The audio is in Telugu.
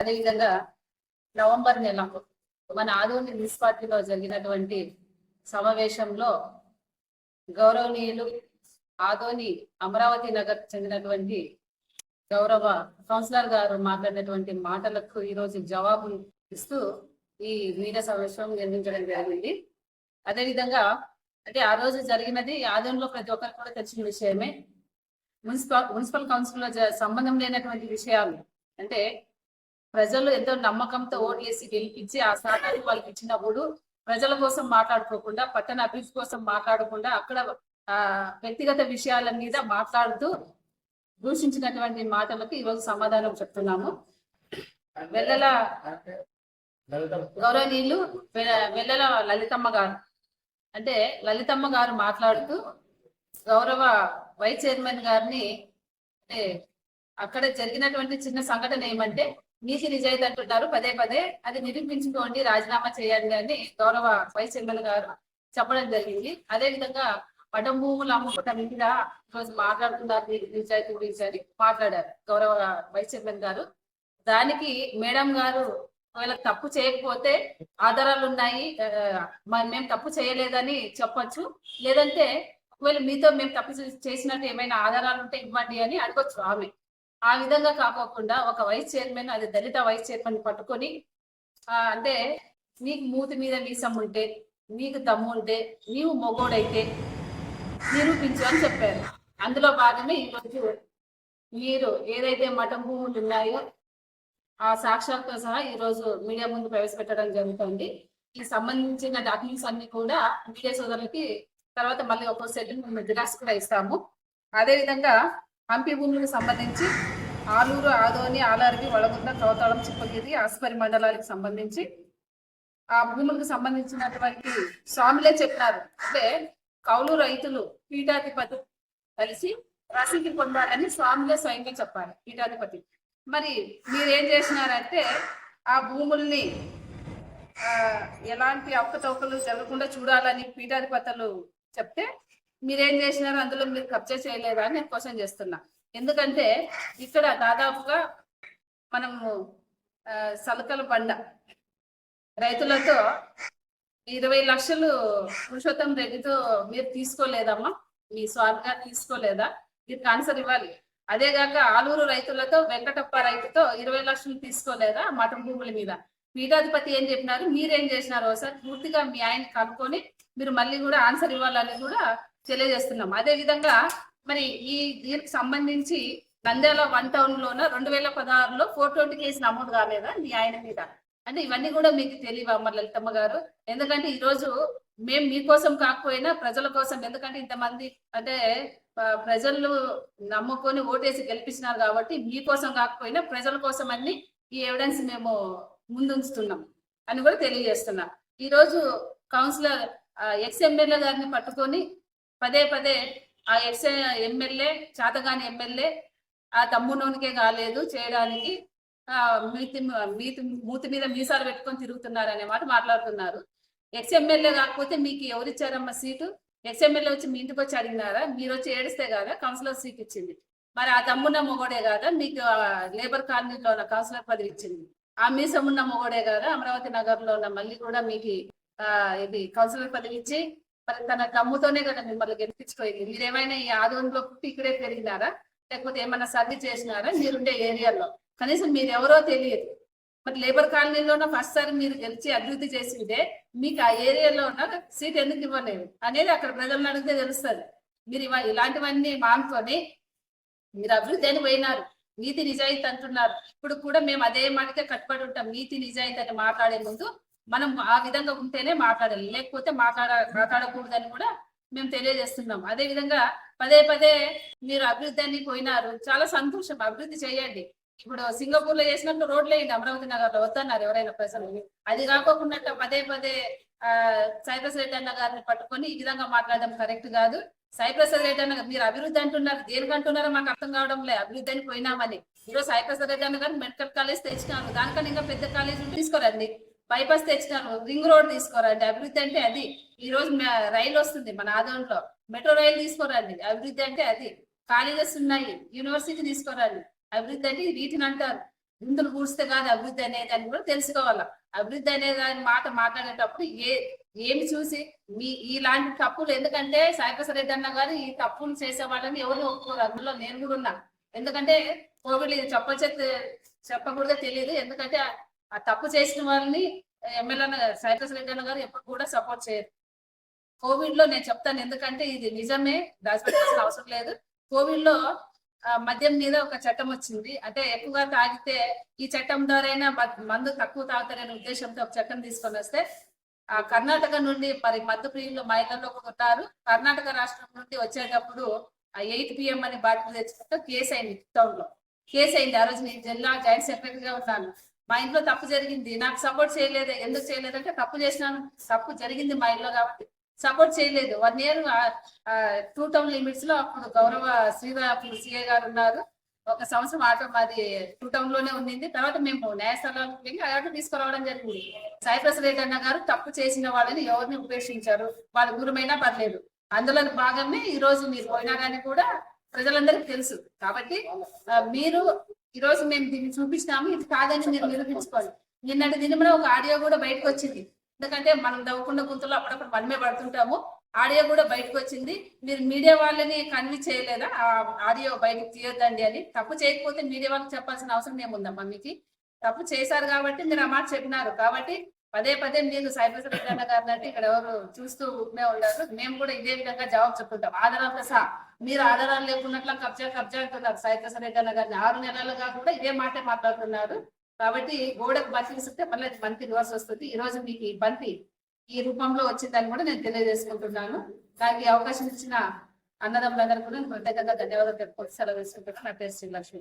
అదేవిధంగా నవంబర్ నెల మన ఆదోని మున్సిపాలిటీలో జరిగినటువంటి సమావేశంలో గౌరవనీయులు ఆదోని అమరావతి నగర్ చెందినటువంటి గౌరవ కౌన్సిలర్ గారు మాట్లాడినటువంటి మాటలకు ఈరోజు జవాబులు ఇస్తూ ఈ మీడియా సమావేశం నిర్మించడం జరిగింది. అదేవిధంగా అంటే ఆ రోజు జరిగినది ఆదోనిలో ప్రతి ఒక్కరికి కూడా తెలిసిన విషయమే. మున్సిపల్ మున్సిపల్ కౌన్సిల్లో సంబంధం లేనటువంటి విషయాలు అంటే ప్రజలు ఎంతో నమ్మకంతో ఓటు వేసి గెలిపించి ఆ స్థానాన్ని వాళ్ళకి ఇచ్చినప్పుడు ప్రజల కోసం మాట్లాడుకోకుండా పట్టణ అభివృద్ధి కోసం మాట్లాడకుండా అక్కడ వ్యక్తిగత విషయాల మీద మాట్లాడుతూ దూషించినటువంటి మాటలకు ఈరోజు సమాధానం చెప్తున్నాము. వెల్లల గౌరవనీయులు వెల్లల లలితమ్మ గారు అంటే లలితమ్మ గారు మాట్లాడుతూ గౌరవ వైస్ చైర్మన్ గారిని అంటే అక్కడ జరిగినటువంటి చిన్న సంఘటన ఏమంటే నీతి నిజాయితీ అంటున్నారు పదే పదే అది నిరూపించుకోండి రాజీనామా చేయండి అని గౌరవ వైస్ చైర్మన్ గారు చెప్పడం జరిగింది. అదే విధంగా పటం భూములు మీద ఈరోజు మాట్లాడుతున్నారు నిజాయితీ గురించి అని మాట్లాడారు గౌరవ వైస్ చైర్మన్ గారు. దానికి మేడం గారు ఒకవేళ తప్పు చేయకపోతే ఆధారాలు ఉన్నాయి. మేము తప్పు చేయలేదని చెప్పొచ్చు. లేదంటే ఒకవేళ మీతో మేము తప్పు చేసినట్టు ఏమైనా ఆధారాలు ఉంటే ఇవ్వండి అని అడగొచ్చు ఆమె. ఆ విధంగా కాకోకుండా ఒక వైస్ చైర్మన్ అది దళిత వైస్ చైర్మన్ పట్టుకొని అంటే నీకు మూతి మీద మీసం ఉంటే నీకు దమ్ము ఉంటే నీవు మొగోడైతే నిరూపించు అని చెప్పారు. అందులో భాగమే ఈరోజు మీరు ఏదైతే మఠం భూములు ఉన్నాయో ఆ సాక్ష్యాలతో సహా ఈరోజు మీడియా ముందు ప్రవేశపెట్టడం జరుగుతుంది. ఈ సంబంధించిన డాక్యుమెంట్స్ అన్ని కూడా మీడియా సోదరులకి తర్వాత మళ్ళీ ఒక సెట్ జిరాక్స్ కూడా ఇస్తాము. అదే విధంగా హంపి భూములకు సంబంధించి ఆలూరు ఆదోని ఆలారివి వడగుంద కవతాళం చిప్పగిరి ఆస్పరి మండలాలకు సంబంధించి ఆ భూములకు సంబంధించినటువంటి స్వామిలే చెప్పినారు. అంటే కౌలు రైతులు పీఠాధిపతి కలిసి రసీదు పొందాలని స్వామిలే స్వయంగా చెప్పాలి పీఠాధిపతి. మరి మీరేం చేసినారంటే ఆ భూముల్ని ఎలాంటి అవకతవకలు జరగకుండా చూడాలని పీఠాధిపతులు చెప్తే మీరేం చేసినారు? అందులో మీరు కబ్జా చేయలేదా అని నేను క్వశ్చన్ చేస్తున్నా. ఎందుకంటే ఇక్కడ దాదాపుగా మనము సలకల బండ రైతులతో ఇరవై లక్షలు పురుషోత్తం రెడ్డితో మీరు తీసుకోలేదమ్మా? మీ స్వామిగా తీసుకోలేదా? మీరు ఆన్సర్ ఇవ్వాలి. అదేగాక ఆలూరు రైతులతో వెంకటప్ప రైతుతో ఇరవై లక్షలు తీసుకోలేదా మఠం భూముల మీద? పీఠాధిపతి ఏం చెప్పినారు? మీరేం చేసినారు ఒకసారి పూర్తిగా మీ ఆయన కనుక్కొని మీరు మళ్ళీ కూడా ఆన్సర్ ఇవ్వాలని కూడా తెలియజేస్తున్నాం. అదే విధంగా మరి ఈ దీనికి సంబంధించి నంద్యాల వన్ టౌన్ లోన రెండు వేల పదహారులో ఫోర్ ట్వంటీ కేసు నమోదు కాలేదా? మీ ఆయన మీద. అంటే ఇవన్నీ కూడా మీకు తెలియవా మరి లలితమ్మ గారు? ఎందుకంటే ఈ రోజు మేము మీకోసం కాకపోయినా ప్రజల కోసం ఎందుకంటే ఇంతమంది అంటే ప్రజలు నమ్ముకొని ఓటేసి గెలిపించినారు కాబట్టి మీకోసం కాకపోయినా ప్రజల కోసం అన్ని ఈ ఎవిడెన్స్ మేము ముందుంచుతున్నాం అని కూడా తెలియజేస్తున్నా. ఈ రోజు కౌన్సిలర్ ఎక్స్ ఎమ్మెల్యే గారిని పట్టుకొని పదే పదే ఆ ఎక్స్ ఎమ్మెల్యే చేతగాని ఎమ్మెల్యే ఆ తమ్మునోనికే కాలేదు చేయడానికి. ఆ మీతి మీతి మూతి మీద మీసాలు పెట్టుకొని తిరుగుతున్నారు అనే మాట మాట్లాడుతున్నారు. ఎక్స్ ఎమ్మెల్యే కాకపోతే మీకు ఎవరిచ్చారమ్మా సీటు? ఎక్స్ ఎమ్మెల్యే వచ్చి మీ ఇంటికి వచ్చి అడిగినారా? మీరు వచ్చి ఏడిస్తే కదా కౌన్సిలర్ సీట్ ఇచ్చింది. మరి ఆ తమ్మున్న మొగోడే కాదా? మీకు లేబర్ కాలనీలో ఉన్న కౌన్సిలర్ పదవి ఇచ్చింది. ఆ మీసం ఉన్న మొగోడే కాదా? అమరావతి నగర్లో ఉన్న మళ్ళీ కూడా మీకు ఆ ఇది కౌన్సిలర్ పదవి ఇచ్చి మరి తన దమ్ముతోనే కదా మిమ్మల్ని గెలిపించుకోయింది మీరేమైనా ఈ ఆదోన్లో పుట్టి ఇక్కడే పెరిగినారా? లేకపోతే ఏమైనా సర్ది చేసినారా? మీరుండే ఏరియాలో. కనీసం మీరు ఎవరో తెలియదు. మరి లేబర్ కాలనీలోన ఫస్ట్ సారి మీరు గెలిచి అభివృద్ధి చేసిందే మీకు ఆ ఏరియాలో ఉన్న సీట్ ఎందుకు ఇవ్వలేదు? అనేది అక్కడ ప్రజలను అడిగితే తెలుస్తుంది. మీరు ఇవ- ఇలాంటివన్నీ మానుకొని మీరు అభివృద్ధి అని పోయినారు. నీతి నిజాయితీ అంటున్నారు. ఇప్పుడు కూడా మేము అదే మాటకే కట్టుబడి ఉంటాం. నీతి నిజాయితీ అని మాట్లాడే ముందు మనం ఆ విధంగా ఉంటేనే మాట్లాడాలి. లేకపోతే మాట్లాడ మాట్లాడకూడదని కూడా మేము తెలియజేస్తున్నాం. అదే విధంగా పదే పదే మీరు అభివృద్ధి అని పోయినారు. చాలా సంతోషం. అభివృద్ధి చేయండి. ఇప్పుడు సింగపూర్లో చేసినట్టు రోడ్లు వేయండి అమరావతి నగర్లో వద్దన్నారు ఎవరైనా ప్రజలు. అది కాకుండా పదే పదే ఆ సైప్రస్ రెడ్డి అన్న గారిని పట్టుకొని ఈ విధంగా మాట్లాడడం కరెక్ట్ కాదు. సైప్రస్ రెడ్డి అన్న మీరు అభివృద్ధి అంటున్నారు. దేనికి అంటున్నారో మాకు అర్థం కావడం లేదు. అభివృద్ధి అని పోయినామని. ఈరోజు సైప్రస్ రెడ్డి అన్న గారు మెడికల్ కాలేజ్ తెచ్చినారు. దానికన్నా ఇంకా పెద్ద కాలేజ్ తీసుకోరండి. బైపాస్ తెచ్చినారు రింగ్ రోడ్ తీసుకోరండి. అభివృద్ధి అంటే అది. ఈ రోజు రైలు వస్తుంది మన ఆదోన్లో. మెట్రో రైలు తీసుకోరండి. అభివృద్ధి అంటే అది. కాలేజెస్ ఉన్నాయి. యూనివర్సిటీ తీసుకోరండి. అభివృద్ధి అంటే వీటిని అంటారు. ఇందులు పూడిస్తే కాదు అభివృద్ధి అనేది అని కూడా తెలుసుకోవాలి. అభివృద్ధి అనే దాని మాట మాట్లాడేటప్పుడు ఏ ఏమి చూసి మీ ఇలాంటి తప్పులు ఎందుకంటే సాయిప్రసాద్ రెడ్డి అన్న గారు ఈ తప్పులు చేసే వాళ్ళని ఎవరు ఒప్పుకోరు. అందులో నేను కూడా ఉన్నా. ఎందుకంటే కోవిడ్ ఇది చెప్పచ్చే చెప్పకూడదో తెలియదు. ఎందుకంటే ఆ- తప్పు చేసిన వాళ్ళని ఎమ్మెల్యే సాయిప్రసాద్ రెడ్డి గారు ఎప్పుడు కూడా సపోర్ట్ చేయరు. కోవిడ్లో నేను చెప్తాను ఎందుకంటే ఇది నిజమే దాచిపెట్టాల్సిన అవసరం లేదు. కోవిడ్లో ఆ, మద్యం మీద ఒక చట్టం వచ్చింది. అంటే ఎక్కువగా తాగితే ఈ చట్టం ద్వారైనా మందు తక్కువ తాగుతారనే ఉద్దేశంతో ఒక చట్టం తీసుకొని వస్తే ఆ కర్ణాటక నుండి మరి మద్దు ప్రియులు మహిళల్లో కొట్టారు కర్ణాటక రాష్ట్రం నుండి వచ్చేటప్పుడు ఆ ఎయిట్ పిఎం అని బాధ్యత తెచ్చుకుంటే కేసు అయింది టౌన్లో కేసు అయింది. ఆ రోజు నేను జిల్లా జాయింట్ సెక్రటరీగా ఉన్నాను. మా ఇంట్లో తప్పు జరిగింది. నాకు సపోర్ట్ చేయలేదు. ఎందుకు చేయలేదంటే తప్పు చేసినాను. తప్పు జరిగింది మా ఇంట్లో కాబట్టి. సపోర్ట్ చేయలేదు. వన్ ఇయర్ టూ టౌన్ లిమిట్స్లో అప్పుడు గౌరవ శ్రీరాపుడు సిఏ గారు ఉన్నారు. ఒక సంవత్సరం ఆటో మాది టూ టౌన్లోనే ఉండింది. తర్వాత మేము న్యాయస్థానాలకు వెళ్ళి ఆ ఆటో తీసుకురావడం జరిగింది. సైప్రస్ రేగన్న గారు తప్పు చేసిన వాళ్ళని ఎవరిని ఉపేక్షించారు? వాళ్ళ గురమైనా పర్లేదు. అందులో భాగమే ఈ రోజు మీరు పోయినారని కూడా ప్రజలందరికీ తెలుసు. కాబట్టి మీరు ఈ రోజు మేము దీన్ని చూపించినాము ఇది కాదని మీరు నిరూపించుకోవాలి నిన్నటి దినమున ఒక ఆడియో కూడా బయటకు వచ్చింది. ఎందుకంటే మనం దవ్వకుండా గుంతలో అప్పుడప్పుడు మనమే పడుతుంటాము. ఆడియో కూడా బయటకు వచ్చింది. మీరు మీడియా వాళ్ళని కన్విన్స్ చేయలేదా? ఆ ఆడియో బయటకు తీయొద్దండి అని. తప్పు చేయకపోతే మీడియా వాళ్ళకి చెప్పాల్సిన అవసరం ఏముందమ్మా మీకు? తప్పు చేశారు కాబట్టి మీరు ఆ మాట చెప్పినారు. కాబట్టి పదే పదే మీరు సైబర్ రెడ్డి అన్న గారిని అంటే ఇక్కడ ఎవరు చూస్తూ ఉండే ఉన్నారు మేము కూడా ఇదే విధంగా జవాబు చెప్పుకుంటాం. ఆధారాలతో సహా మీరు ఆధారాలు లేకున్నట్లు కబ్జా కబ్జా అంటున్నారు. సైబర్ రెడ్డి అన్న గారిని ఆరు నెలలుగా కూడా ఇదే మాటే మాట్లాడుతున్నారు. కాబట్టి గోడకు బంతి విసిరితే మళ్ళీ బంతి రివర్స్ వస్తుంది. ఈ రోజు మీకు ఈ బంతి ఈ రూపంలో వచ్చిందని కూడా నేను తెలియజేసుకుంటున్నాను. నాకు ఈ అవకాశం ఇచ్చిన అన్నదమ్ములందరూ కూడా ప్రత్యేకంగా ధన్యవాదాలు తెలుపుకుంటూ సెలవు తీసుకుంటున్నాను. నా పేరు శ్రీలక్ష్మి